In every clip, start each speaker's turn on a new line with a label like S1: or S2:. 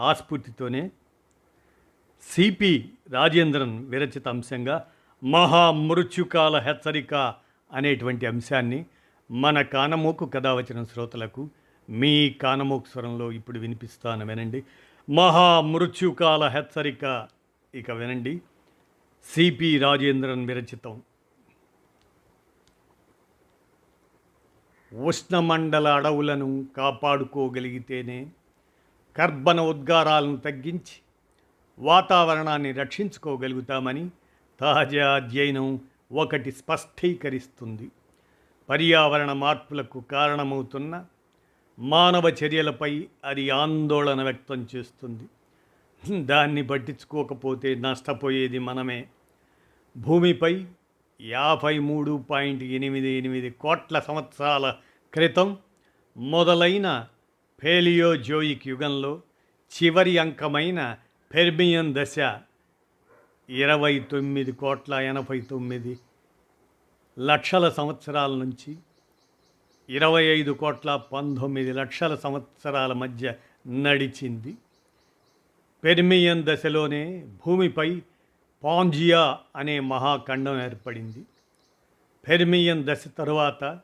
S1: ఆస్ఫూర్తితోనే CP Rajendran విరచిత అంశంగా మహామృత్యుకాల హెచ్చరిక అనేటువంటి అంశాన్ని మన కానమోకు కథ వచ్చిన శ్రోతలకు మీ కానమోకు స్వరంలో ఇప్పుడు వినిపిస్తాను వినండి. మహామృత్యుకాల హెచ్చరిక ఇక వినండి. సిపి రాజేంద్రన్ విరచితం. ఉష్ణమండల అడవులను కాపాడుకోగలిగితేనే కర్బన ఉద్గారాలను తగ్గించి వాతావరణాన్ని రక్షించుకోగలుగుతామని తాజా అధ్యయనం ఒకటి స్పష్టీకరిస్తుంది. పర్యావరణ మార్పులకు కారణమవుతున్న మానవ చర్యలపై అది ఆందోళన వ్యక్తం చేస్తుంది. దాన్ని పట్టించుకోకపోతే నష్టపోయేది మనమే. భూమిపై యాభై మూడు పాయింట్ ఎనిమిది ఎనిమిది కోట్ల సంవత్సరాల క్రితం మొదలైన పేలియోజోయిక్ యుగంలో చివరి అంకమైన పెర్మియన్ దశ ఇరవై తొమ్మిది కోట్ల ఎనభై తొమ్మిది లక్షల సంవత్సరాల నుంచి ఇరవై ఐదు కోట్ల పంతొమ్మిది లక్షల సంవత్సరాల మధ్య నడిచింది. పెర్మియన్ దశలోనే భూమిపై పాంజియా అనే మహాఖండం ఏర్పడింది. పెర్మియన్ దశ తరువాత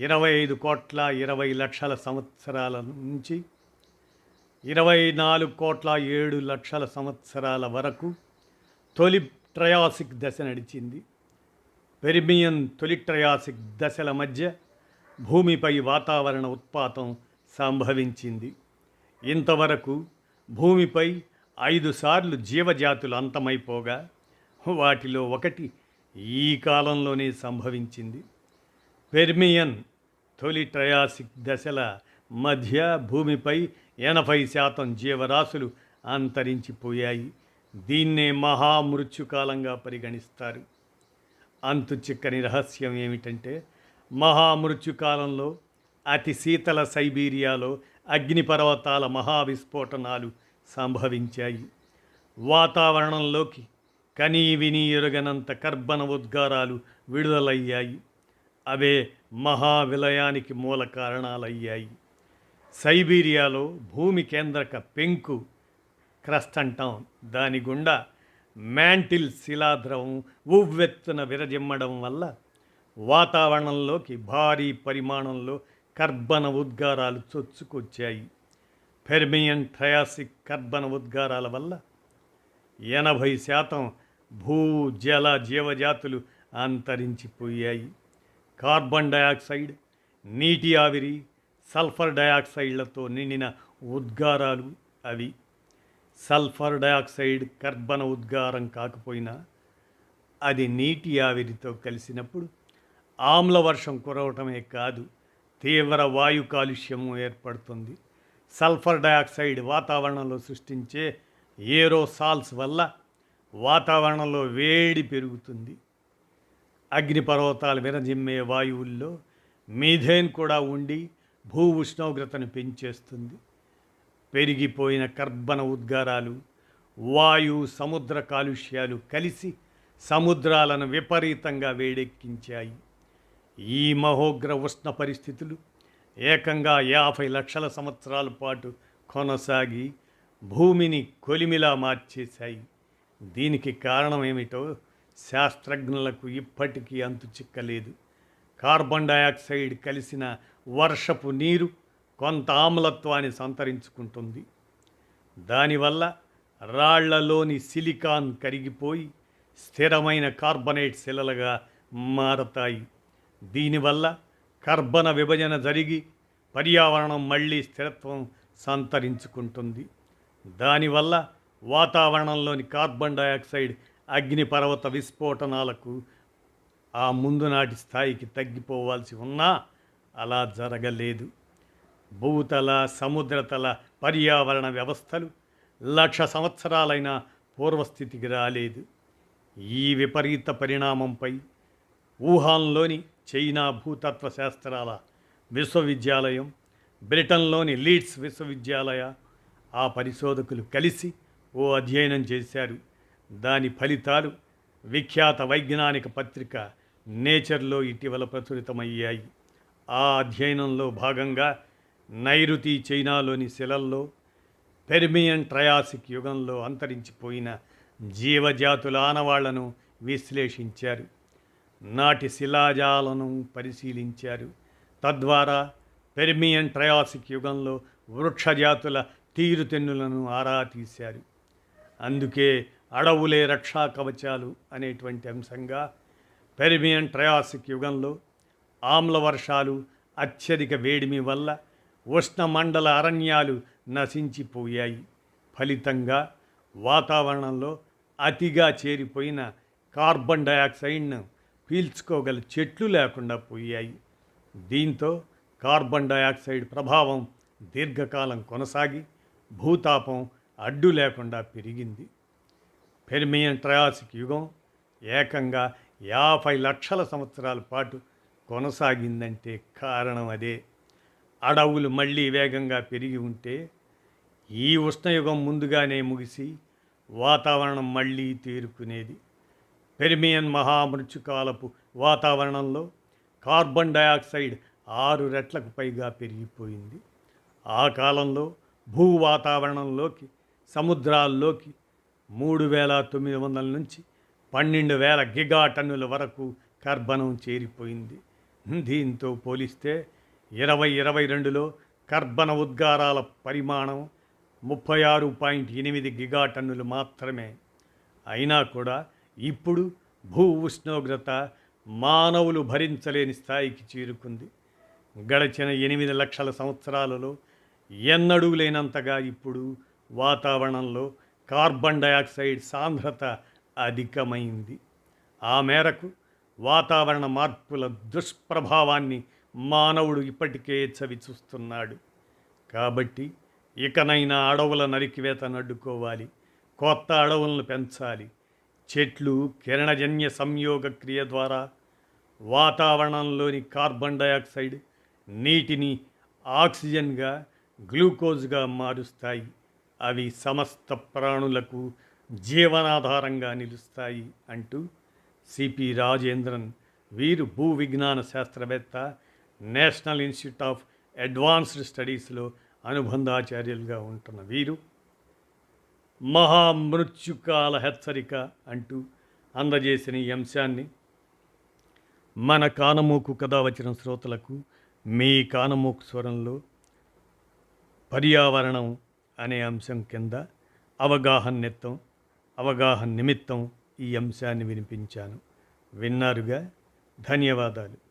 S1: ఇరవై ఐదు కోట్ల ఇరవై లక్షల సంవత్సరాల నుంచి ఇరవై నాలుగు కోట్ల ఏడు లక్షల సంవత్సరాల వరకు తొలి ట్రయాసిక్ దశ నడిచింది. పెర్మియన్ తొలి ట్రయాసిక్ దశల మధ్య భూమిపై వాతావరణ ఉత్పాతం సంభవించింది. ఇంతవరకు భూమిపై ఐదు సార్లు జీవజాతులు అంతమైపోగా వాటిలో ఒకటి ఈ కాలంలోనే సంభవించింది. పెర్మియన్ తొలి ట్రయాసిక్ దశల మధ్య భూమిపై ఎనభై శాతం జీవరాశులు అంతరించిపోయాయి. దీన్నే మహామృత్యుకాలంగా పరిగణిస్తారు. అంతు చిక్కని రహస్యం ఏమిటంటే మహామృత్యుకాలంలో అతి శీతల సైబీరియాలో అగ్నిపర్వతాల మహావిస్ఫోటనాలు సంభవించాయి. వాతావరణంలోకి కనీ విని ఎరుగనంత కర్బన ఉద్గారాలు విడుదలయ్యాయి. అవే మహావిలయానికి మూల కారణాలయ్యాయి. సైబీరియాలో భూమి కేంద్రక పెంకు క్రస్ట్ అంటాం దాని గుండా మ్యాంటిల్ శిలాద్రవం ఉవ్వెత్తున విరజిమ్మడం వల్ల వాతావరణంలోకి భారీ పరిమాణంలో కర్బన ఉద్గారాలు చొచ్చుకొచ్చాయి. ఫెర్మియన్ ట్రయాసిక్ కర్బన ఉద్గారాల వల్ల ఎనభై శాతం భూ జల జీవజాతులు అంతరించిపోయాయి. కార్బన్ డయాక్సైడ్ నీటి ఆవిరి సల్ఫర్ డయాక్సైడ్లతో నిండిన ఉద్గారాలు అవి. సల్ఫర్ డయాక్సైడ్ కర్బన ఉద్గారం కాకపోయినా అది నీటి ఆవిరితో కలిసినప్పుడు ఆమ్ల వర్షం కురవటమే కాదు తీవ్ర వాయు కాలుష్యము ఏర్పడుతుంది. సల్ఫర్ డయాక్సైడ్ వాతావరణంలో సృష్టించే ఏరోసాల్స్ వల్ల వాతావరణంలో వేడి పెరుగుతుంది. అగ్నిపర్వతాలు విరజిమ్మే వాయువుల్లో మీథేన్ కూడా ఉండి భూ ఉష్ణోగ్రతను పెంచేస్తుంది. పెరిగిపోయిన కర్బన ఉద్గారాలు వాయు సముద్ర కాలుష్యాలు కలిసి సముద్రాలను విపరీతంగా వేడెక్కించాయి. ఈ మహోగ్ర ఉష్ణ పరిస్థితులు ఏకంగా యాభై లక్షల సంవత్సరాల పాటు కొనసాగి భూమిని కొలిమిలా మార్చేశాయి. దీనికి కారణం ఏమిటో శాస్త్రజ్ఞులకు ఇప్పటికీ అంతు చిక్కలేదు. కార్బన్ డయాక్సైడ్ కలిసిన వర్షపు నీరు కొంత ఆమ్లత్వాన్ని సంతరించుకుంటుంది. దానివల్ల రాళ్ళలోని సిలికాన్ కరిగిపోయి స్థిరమైన కార్బనేట్ శిలలుగా మారతాయి. దీనివల్ల కర్బన విభజన జరిగి పర్యావరణం మళ్ళీ స్థిరత్వం సంతరించుకుంటుంది. దానివల్ల వాతావరణంలోని కార్బన్ డయాక్సైడ్ అగ్నిపర్వత విస్ఫోటనాలకు ఆ ముందు నాటి స్థాయికి తగ్గిపోవాల్సి ఉన్నా అలా జరగలేదు. భూతల సముద్రతల పర్యావరణ వ్యవస్థలు లక్ష సంవత్సరాలైన పూర్వస్థితికి రాలేదు. ఈ విపరీత పరిణామంపై వుహాన్లోని చైనా భూతత్వ శాస్త్రాల విశ్వవిద్యాలయం బ్రిటన్లోని లీడ్స్ విశ్వవిద్యాలయ ఆ పరిశోధకులు కలిసి ఓ అధ్యయనం చేశారు. దాని ఫలితాలు విఖ్యాత వైజ్ఞానిక పత్రిక నేచర్లో ఇటీవల ప్రచురితమయ్యాయి. ఆ అధ్యయనంలో భాగంగా నైరుతి చైనాలోని శిలల్లో పెర్మియన్ ట్రయాసిక్ యుగంలో అంతరించిపోయిన జీవజాతుల ఆనవాళ్ళను విశ్లేషించారు. నాటి శిలాజాలను పరిశీలించారు. తద్వారా పెర్మియన్ ట్రయాసిక్ యుగంలో వృక్షజాతుల తీరుతెన్నులను ఆరా తీశారు. అందుకే అడవులే రక్షా కవచాలు అనేటువంటి అంశంగా పెర్మియన్ ట్రయాసిక్ యుగంలో ఆమ్ల వర్షాలు అత్యధిక వేడిమి వల్ల ఉష్ణమండల అరణ్యాలు నశించిపోయాయి. ఫలితంగా వాతావరణంలో అతిగా చేరిపోయిన కార్బన్ డయాక్సైడ్ను పీల్చుకోగల చెట్లు లేకుండా పోయాయి. దీంతో కార్బన్ డయాక్సైడ్ ప్రభావం దీర్ఘకాలం కొనసాగి భూతాపం అడ్డు లేకుండా పెరిగింది. పెర్మియన్ ట్రయాసిక్ యుగం ఏకంగా యాభై లక్షల సంవత్సరాల పాటు కొనసాగిందంటే కారణం అదే. అడవులు మళ్ళీ వేగంగా పెరిగి ఉంటే ఈ ఉష్ణయుగం ముందుగానే ముగిసి వాతావరణం మళ్ళీ తేరుకునేది. పెర్మియన్ మహామృత్యుకాలపు వాతావరణంలో కార్బన్ డయాక్సైడ్ ఆరు రెట్లకు పైగా పెరిగిపోయింది. ఆ కాలంలో భూ వాతావరణంలోకి సముద్రాల్లోకి మూడు వేల తొమ్మిది వందల నుంచి పన్నెండు వేల గిగా టన్నుల వరకు కర్బనం చేరిపోయింది. దీంతో పోలిస్తే ఇరవై ఇరవై రెండులో కర్బన ఉద్గారాల పరిమాణం ముప్పై ఆరు పాయింట్ ఎనిమిది గిగా టన్నులు మాత్రమే. అయినా కూడా ఇప్పుడు భూ ఉష్ణోగ్రత మానవులు భరించలేని స్థాయికి చేరుకుంది. గడిచిన ఎనిమిది లక్షల సంవత్సరాలలో ఎన్నడూ లేనంతగా ఇప్పుడు వాతావరణంలో కార్బన్ డయాక్సైడ్ సాంద్రత అధికమైంది. ఆ మేరకు వాతావరణ మార్పుల దుష్ప్రభావాన్ని మానవుడు ఇప్పటికే చవి చూస్తున్నాడు కాబట్టి ఇకనైనా అడవుల నరికివేతను అడ్డుకోవాలి కొత్త అడవులను పెంచాలి. చెట్లు కిరణజన్య సంయోగ క్రియ ద్వారా వాతావరణంలోని కార్బన్ డయాక్సైడ్ నీటిని ఆక్సిజన్గా గ్లూకోజ్గా మారుస్తాయి. అవి సమస్త ప్రాణులకు జీవనాధారంగా నిలుస్తాయి అంటూ సిపి రాజేంద్రన్ వీరు భూ విజ్ఞాన శాస్త్రవేత్త నేషనల్ ఇన్స్టిట్యూట్ ఆఫ్ అడ్వాన్స్డ్ స్టడీస్లో అనుబంధాచార్యులుగా ఉంటున్న వీరు. మహామృత్యుకాల హెచ్చరిక అంటూ అందజేసిన ఈ అంశాన్ని మన కానమూకు కథ వచ్చిన శ్రోతలకు మీ కానమూకు స్వరంలో పర్యావరణం అనే అంశం కింద అవగాహన నిత్తం అవగాహన నిమిత్తం ఈ అంశాన్ని వినిపించాను. విన్నారుగా? ధన్యవాదాలు.